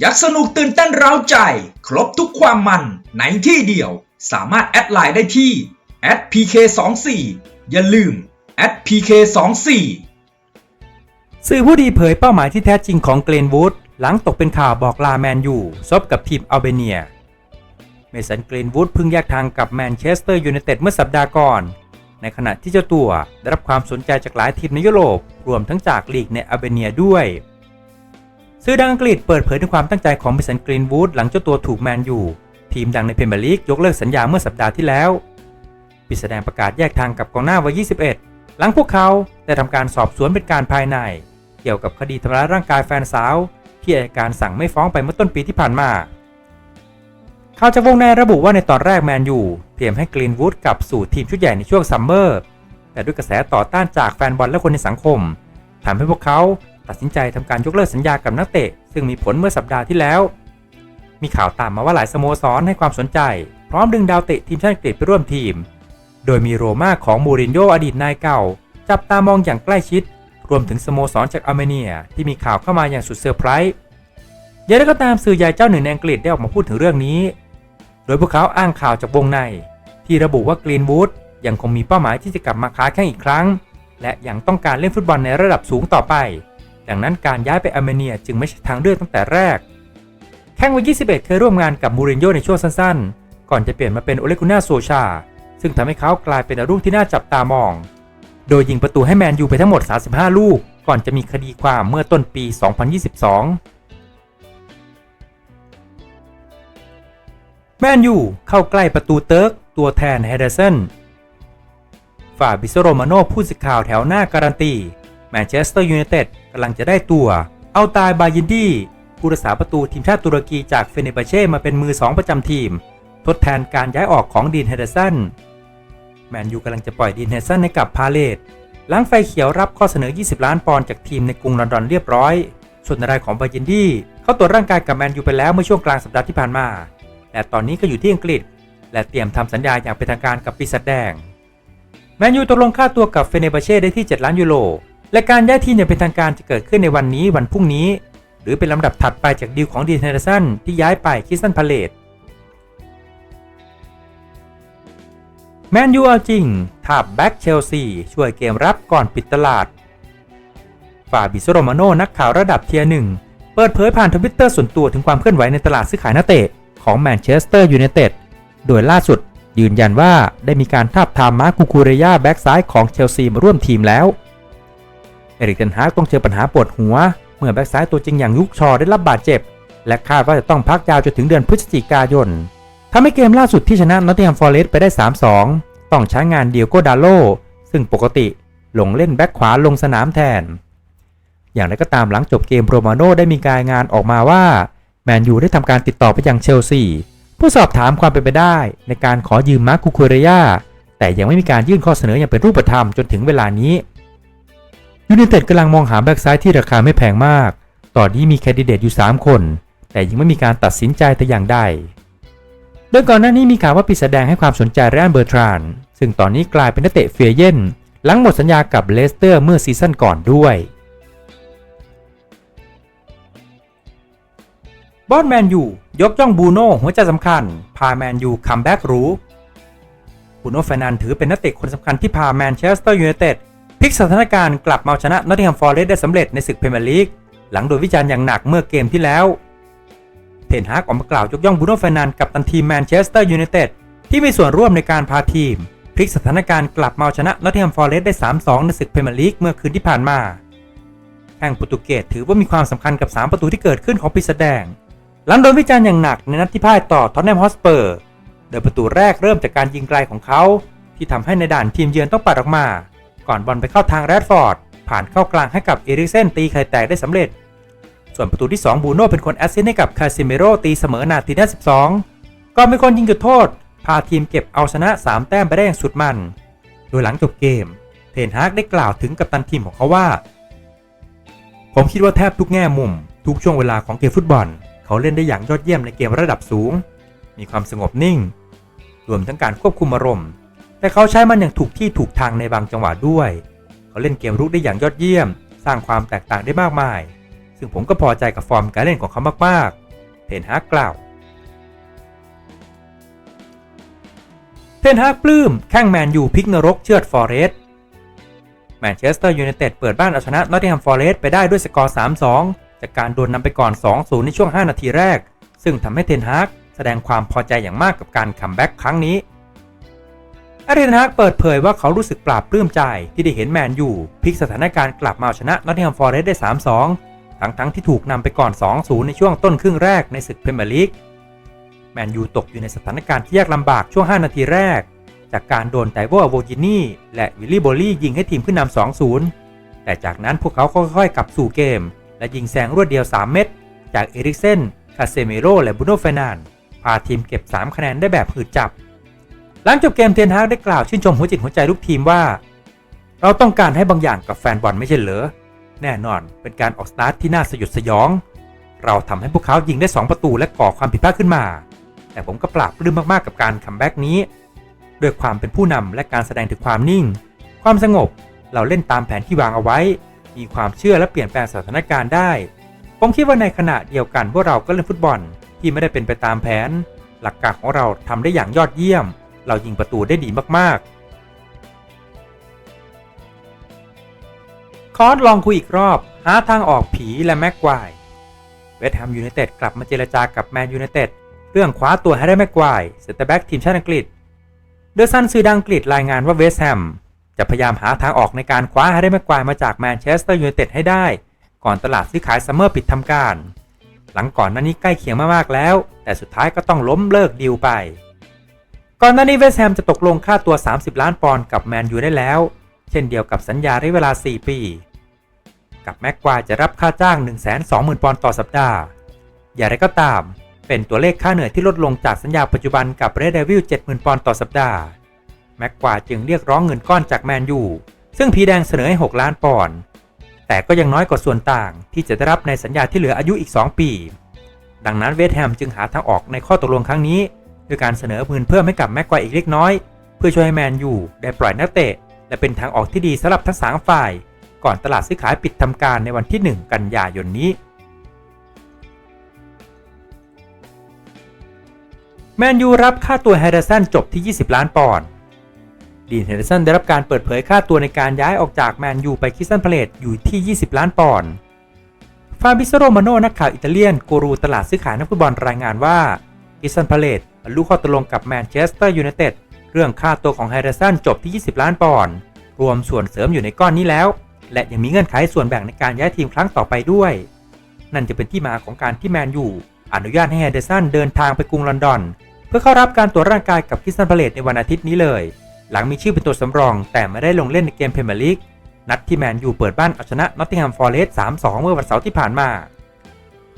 อยากสนุกตื่นเต้นเร้าใจ ครบทุกความมันในที่เดียว สามารถแอดไลน์ได้ที่ @pk24 อย่าลืม @pk24 สื่อผู้ดีเผยเป้าหมายที่แท้จริงของเกรนวูดหลังตกเป็นข่าวบอกลาแมนยูซบกับทีมอัลเบเนีย เมสันเกรนวูดเพิ่งแยกทางกับแมนเชสเตอร์ยูไนเต็ดเมื่อสัปดาห์ก่อน ในขณะที่เจ้าตัวได้รับความสนใจจากหลายทีมในยุโรป รวมทั้งจากลีกในอัลเบเนียด้วย สื่อดังอังกฤษเปิดเผยถึงความตั้งใจของเมสันกรีนวูดหลังเจ้าตัวถูกแมนยูทีมดังในพรีเมียร์ลีกยกเลิกสัญญาเมื่อสัปดาห์ที่แล้วปิดแสดงประกาศแยกทางกับกองหน้าวัย 21 หลังพวกเขาได้ทำการสอบสวนเป็นการภายใน เกี่ยวกับคดีทำร้ายร่างกายแฟนสาว ที่อัยการสั่งไม่ฟ้องไปเมื่อต้นปีที่ผ่านมาข่าวจากวงในระบุว่าในตอนแรกแมนยูเตรียมให้กรีนวูดกลับสู่ทีมชุดใหญ่ในช่วงซัมเมอร์แต่ด้วยกระแสต่อต้านจากแฟนบอลและคนในสังคม ทำให้พวกเขาตัดสินใจทำการยกเลิกสัญญากับนักเตะ ซึ่งมีผลเมื่อสัปดาห์ที่แล้ว มีข่าวตามมาว่าหลายสโมสรให้ความสนใจ พร้อมดึงดาวเตะทีมชาติอังกฤษไปร่วมทีม โดยมีโรม่าของมูรินโญ่อดีตนายเก่า จับตามองอย่างใกล้ชิด รวมถึงสโมสรจากอาร์เมเนีย ที่มีข่าวเข้ามาอย่างสุดเซอร์ไพรส์ย่างไรก็ตามสื่อใหญ่เจ้าหนึ่งในอังกฤษได้ออกมาพูดถึงเรื่องนี้ โดยพวกเขาอ้างข่าวจากวงใน ที่ระบุว่ากรีนวูดยังคงมีเป้าหมายที่จะกลับมาค้าแข่งอีกครั้ง และยังต้องการเล่นฟุตบอลในระดับสูงต่อไป ดังนั้นการย้ายไปอาร์เมเนียจึงไม่ใช่ทางเลือกตั้งแต่แรก แข้งวัย 21 เคยร่วมงานกับมูรินโญ่ในช่วงสั้นๆ ก่อนจะเปลี่ยนมาเป็นโอเลกุน่าโซชา ซึ่งทำให้เขากลายเป็นดารุ่งที่น่าจับตามอง โดยยิงประตูให้แมนยูไปทั้งหมด 35 ลูก ก่อนจะมีคดีความเมื่อต้นปี 2022แมนยูเข้าใกล้ประตูเติร์กตัวแทนเฮเดอร์สัน ฝ่าบิโซโรมาโนผู้สื่อข่าวแถวหน้าการันตีแมนเชสเตอร์ยูไนเต็ดกำลังจะได้ตัว เอาตายบายินดี้ผู้รักษาประตูทีมชาติตุรกีจากเฟเนบาเช่มาเป็นมือสองประจำทีม ทดแทนการย้ายออกของดีนเฮเดอร์สันแมนยูกำลังจะปล่อยดีนเฮเดอร์สันให้กับพาเลตหลังไฟเขียวรับข้อเสนอ 20 ล้านปอนด์จากทีมในกรุงลอนดอนเรียบร้อย ส่วนนายของบายินดี้เขาตรวจร่างกายกับแมนยูไปแล้วเมื่อช่วงกลางสัปดาห์ที่ผ่านมาและตอนนี้ก็อยู่ที่อังกฤษ และเตรียมทำสัญญาอย่างเป็นทางการกับปีศาจแดง มนยูตกลงค่าตัวกับเฟเนบาเช่ได้ที่ 7 ล้านยูโร และการย้ายทีมอย่างเป็นทางการจะเกิดขึ้นในวันนี้วันพรุ่งนี้ หรือเป็นลำดับถัดไปจากดีลของดีนเฮเดอร์สันที่ย้ายไปคิสตันพาเลตแมนยูเอาจริงทับแบ็กเชลซีช่วยเกมรับก่อนปิดตลาด ฟาบิโซโรมาโนนักข่าวระดับเทียร์หนึ่งเปิดเผยผ่านทวิตเตอร์ส่วนตัวถึงความเคลื่อนไหวในตลาดซื้อขายนักเตะของแมนเชสเตอร์ยูไนเต็ด โดยล่าสุด ยืนยันว่าได้มีการทาบทามมาร์คูคูเรยาแบ็กซ้ายของเชลซีมาร่วมทีมแล้ว เอริกเทนฮากต้องเจอปัญหาปวดหัว เมื่อแบ็กซ้ายตัวจริงอย่างยุกชอได้รับบาดเจ็บ และคาดว่าจะต้องพักยาวจนถึงเดือนพฤศจิกายนทำให้เกมล่าสุดที่ชนะนอตติงแฮมฟอร์เรสต์ไปได้ 3-2 ต้องใช้งานเดียโกดาโล ซึ่งปกติลงเล่นแบ็คขวาลงสนามแทน อย่างไรก็ตามหลังจบเกมโรมาโน่ได้มีการงานออกมาว่าแมนยูได้ทำการติดต่อไปยังเชลซี เพื่อสอบถามความเป็นไปได้ ในการขอยืมมาร์คูคูเรยาแต่ยังไม่มีการยื่นข้อเสนออย่างเป็นรูปธรรมจนถึงเวลานี้ยูไนเต็ดกำลังมองหาแบ็กซ้ายที่ราคาไม่แพงมาก ตอนนี้มีแคนดิเดตอยู่ 3 คน แต่ยังไม่มีการตัดสินใจแต่อย่างใดโดยก่อนหน้านี้มีข่าวว่าปีศาจแดงให้ความสนใจแรอันเบอร์ทราน ซึ่งตอนนี้กลายเป็นนักเตะเฟียเยนหลังหมดสัญญากับเลสเตอร์เมื่อซีซั่นก่อนด้วยบอสแมนยู ยกย่องบูโน่หัวใจสำคัญ พาแมนยูคัมแบ็กรู้บูโน่เฟรนันถือเป็นนักเตะคนสำคัญที่พาแมนเชสเตอร์ยูไนเต็ดพลิกสถานการณ์กลับมาเอาชนะนอตติงแฮมฟอร์เรสต์ได้สำเร็จในศึกพรีเมียร์ลีกหลังโดนวิจารณ์อย่างหนักเมื่อเกมที่แล้ว เทนฮากออกมากล่าวยกย่องบูโน่เฟรนันกับตันทีมแมนเชสเตอร์ยูไนเต็ดที่มีส่วนร่วมในการพาทีมพลิกสถานการณ์กลับมาเอาชนะนอตติงแฮมฟอร์เรสต์ได้ 3-2 ในศึกพรีเมียร์ลีกเมื่อคืนที่ผ่านมาแข่งโปรตุเกสถือว่ามีความสำคัญกับ 3 ประตูที่เกิดขึ้นของปีศาจแดง หลังโดนวิจารณ์อย่างหนักในนัดที่พ่ายต่อท็อตแนมฮอสเปอร์โดยประตูแรกเริ่มจากการยิงไกลของเขา ที่ทำให้ในด่านทีมเยือนต้องปัดออกมา ก่อนบอลไปเข้าทางแรดฟอร์ด ผ่านเข้ากลางให้กับเอริกเซนตีไข่แตกได้สำเร็จ ส่วนประตูที่ 2 บูโน่เป็นคนแอสซิสต์ให้กับคาซิเมโรตีเสมอนาทีที่12ก่อนเป็นคนยิงจุดโทษ พาทีมเก็บเอาชนะ 3 แต้มไปได้อย่างสุดมัน โดยหลังจบเกม เทนฮากได้กล่าวถึงกัปตันทีมของเขาว่า ผมคิดว่าแทบทุกแง่มุม ทุกช่วงเวลาของเกมฟุตบอล เขาเล่นได้อย่างยอดเยี่ยมในเกมระดับสูง มีความสงบนิ่ง รวมทั้งการควบคุมอารมณ์ แต่เขาใช้มันอย่างถูกที่ถูกทางในบางจังหวะด้วย เขาเล่นเกมรุกได้อย่างยอดเยี่ยม สร้างความแตกต่างได้มากมาย ซึ่งผมก็พอใจกับฟอร์มการเล่นของเขามากๆ เทนฮากกล่าว เทนฮากปลื้มแข้งแมนยูพิกนรกเชือดฟอเรสต์แมนเชสเตอร์ยูไนเต็ดเปิดบ้านเอาชนะนอตติงแฮมฟอเรสต์ไปได้ด้วยสกอร์ 3-2 จากการโดนนำไปก่อน 2-0 ในช่วง 5 นาทีแรก ซึ่งทำให้เทนฮากแสดงความพอใจอย่างมากกับการคัมแบ็กครั้งนี้เอรีนฮากเปิดเผยว่าเขารู้สึกปลาบปลื้มใจที่ได้เห็นแมนยูพลิกสถานการณ์กลับมาเอาชนะนอตติงแฮมฟอร์เรสต์ได้ 3-2 ทั้งๆที่ถูกนำไปก่อน 2-0 ในช่วงต้นครึ่งแรกในศึกพรีเมียร์ลีก แมนยูตกอยู่ในสถานการณ์ที่ยากลำบากช่วง 5 นาทีแรก จากการโดนไตโวอโวจินี่และวิลลี่โบลี่ยิงให้ทีมขึ้นนำ2-0 แต่จากนั้นพวกเขาค่อยๆกลับสู่เกม และยิงแซงรวดเดียว 3 เม็ดจากเอริกเซน คาเซเมโร และบูโนเฟนันพาทีมเก็บ 3 คะแนนได้แบบหืดจับ หลังจบเกมเทนฮากได้กล่าวชื่นชมหัวจิตหัวใจลูกทีมว่า เราต้องการให้บางอย่างกับแฟนบอลไม่ใช่เหรอ แน่นอนเป็นการออกสตาร์ทที่น่าสยดสยอง เราทำให้พวกเขายิงได้ 2 ประตูและก่อความผิดพลาดขึ้นมา แต่ผมก็ปราบปลื้มมากๆกับการคัมแบ็กนี้ด้วยความเป็นผู้นำและการแสดงถึงความนิ่ง ความสงบ เราเล่นตามแผนที่วางเอาไว้ มีความเชื่อและเปลี่ยนแปลงสถานการณ์ได้ ผมคิดว่าในขณะเดียวกันพวกเราก็เล่นฟุตบอลที่ไม่ได้เป็นไปตามแผน หลักการของเราทำได้อย่างยอดเยี่ยม เรายิงประตูได้ดีมากๆ คอสลองคุยอีกรอบ หาทางออกผีและแม็กควายเวสต์แฮมยูไนเต็ดกลับมาเจรจากับแมนยูไนเต็ดเรื่องคว้าตัวแฮร์รี่แม็กควายเซนเตอร์แบ็กทีมชาติอังกฤษเดอะซันสื่อดังอังกฤษรายงานว่าเวสต์แฮม จะพยายามหาทางออกในการคว้าแฮร์รี่แม็กควายมาจากแมนเชสเตอร์ยูไนเต็ดให้ได้ ก่อนตลาดซื้อขายซัมเมอร์ปิดทำการ หลังก่อนหน้านี้ใกล้เคียงมากๆแล้ว แต่สุดท้ายก็ต้องล้มเลิกดีลไป ก่อนหน้านี้เวสแฮมจะตกลงค่าตัว 30 ล้านปอนด์กับแมนยูได้แล้ว เช่นเดียวกับสัญญาระยะเวลา 4 ปี กับแม็กควายจะรับค่าจ้าง 120,000 ปอนด์ต่อสัปดาห์ อย่างไรก็ตาม เป็นตัวเลขค่าเหนื่อยที่ลดลงจากสัญญาปัจจุบันกับเรดเดวิล70,000 ปอนด์ต่อสัปดาห์ แม็กควาจึงเรียกร้องเงินก้อนจากแมนยูซึ่งผีแดงเสนอให้ 6 ล้านปอนด์แต่ก็ยังน้อยกว่าส่วนต่างที่จะได้รับในสัญญาที่เหลืออายุอีก 2 ปี ดังนั้นเวสต์แฮมจึงหาทางออกในข้อตกลงครั้งนี้ด้วยการเสนอเงินเพิ่มให้กับแม็กควาอีกเล็กน้อย เพื่อช่วยให้แมนยูได้ปล่อยนักเตะ และเป็นทางออกที่ดีสำหรับทั้งสามฝ่าย ก่อนตลาดซื้อขายปิดทำการในวันที่ 1 กันยายนนี้แมนยูรับค่าตัวแฮร์เดสันจบที่ 20 ล้านปอนด์ ดีนแฮร์เดอร์สันได้รับการเปิดเผยค่าตัวในการย้ายออกจากแมนยูไปคิสตันพาเลตอยู่ที่ 20 ล้านปอนด์ ฟาบิโซโรมาโนนักข่าวอิตาเลียนกูรูตลาดซื้อขายนักฟุตบอลรายงานว่าคิสตันพาเลตบรรลุข้อตกลงกับแมนเชสเตอร์ยูไนเต็ดเรื่องค่าตัวของแฮร์เดอร์สันจบที่ 20 ล้านปอนด์ รวมส่วนเสริมอยู่ในก้อนนี้แล้ว และยังมีเงื่อนไขส่วนแบ่งในการย้ายทีมครั้งต่อไปด้วย นั่นจะเป็นที่มาของการที่แมนยูอนุญาตให้แฮร์เดอร์สันเดินทางไปกรุงลอนดอน เพื่อเข้ารับการตรวจร่างกายกับคิสตันพาเลตในวันอาทิตย์นี้เลย หลังมีชื่อเป็นตัวสำรอง แต่ไม่ได้ลงเล่นในเกมเพรเมียร์ลีกนัดที่แมนยูเปิดบ้านเอาชนะนอตติงแฮมฟอร์เรสต์3-2 เมื่อวันเสาร์ที่ผ่านมา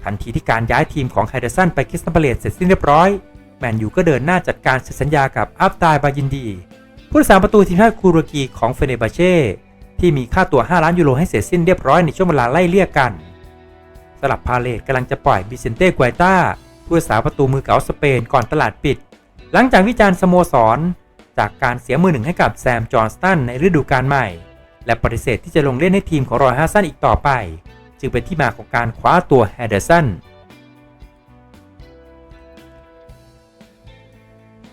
ทันทีที่การย้ายทีมของแฮเดสันไปคริสตันพาเลตเสร็จสิ้นเรียบร้อย แมนยูก็เดินหน้าจัดการเซ็นสัญญากับอัฟตายบายินดี ผู้รักษาประตูทีมชาติคูรกีของเฟเนบาเช่ที่มีค่าตัว 5 ล้านยูโรให้เสร็จสิ้นเรียบร้อยในช่วงเวลาไล่เลี่ยกันสลับพาเลตกำลังจะปล่อยบิเซนเต้กวต้าผู้รักษาประตูมือเก่าสเปนก่อนตลาดปิด หลังจากวิจารณ์สโมสร จากการเสียมือหนึ่งให้กับแซมจอห์นสตันในฤดูกาลใหม่ และปฏิเสธที่จะลงเล่นให้ทีมของรอยฮัสซันอีกต่อไป จึงเป็นที่มาของการคว้าตัวแฮเดอร์สัน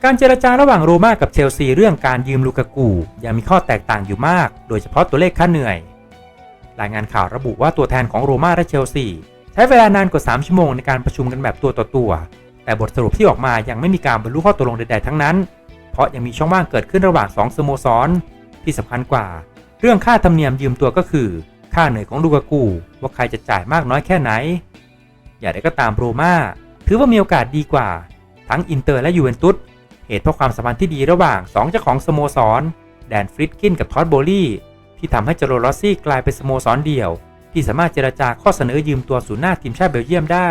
การเจรจาระหว่างโรม่ากับเชลซีเรื่องการยืมลูกากูยังมีข้อแตกต่างอยู่มาก โดยเฉพาะตัวเลขค่าเหนื่อย รายงานข่าวระบุว่าตัวแทนของโรม่าและเชลซีใช้เวลานานกว่า 3 ชั่วโมงในการประชุมกันแบบตัวต่อตัว แต่บทสรุปที่ออกมายังไม่มีการบรรลุข้อตกลงใดๆทั้งนั้น เพราะยังมีช่องว่างเกิดขึ้นระหว่าง 2สโมสร ที่สำคัญกว่า เรื่องค่าธรรมเนียมยืมตัวก็คือ ค่าเหนื่อยของลูกากู ว่าใครจะจ่ายมากน้อยแค่ไหน อย่างไรก็ตามโรม่าถือว่ามีโอกาสดีกว่า ทั้งอินเตอร์และยูเวนตุสเหตุเพราะความสัมพันธ์ที่ดีระหว่าง 2 เจ้าของสโมสร แดนฟริดกินกับทอดโบลี่ที่ทำให้เจโรลอสซี่กลายเป็นสโมสรเดี่ยว ที่สามารถเจรจาข้อเสนอยืมตัวศูนย์หน้าทีมชาติเบลเยียมได้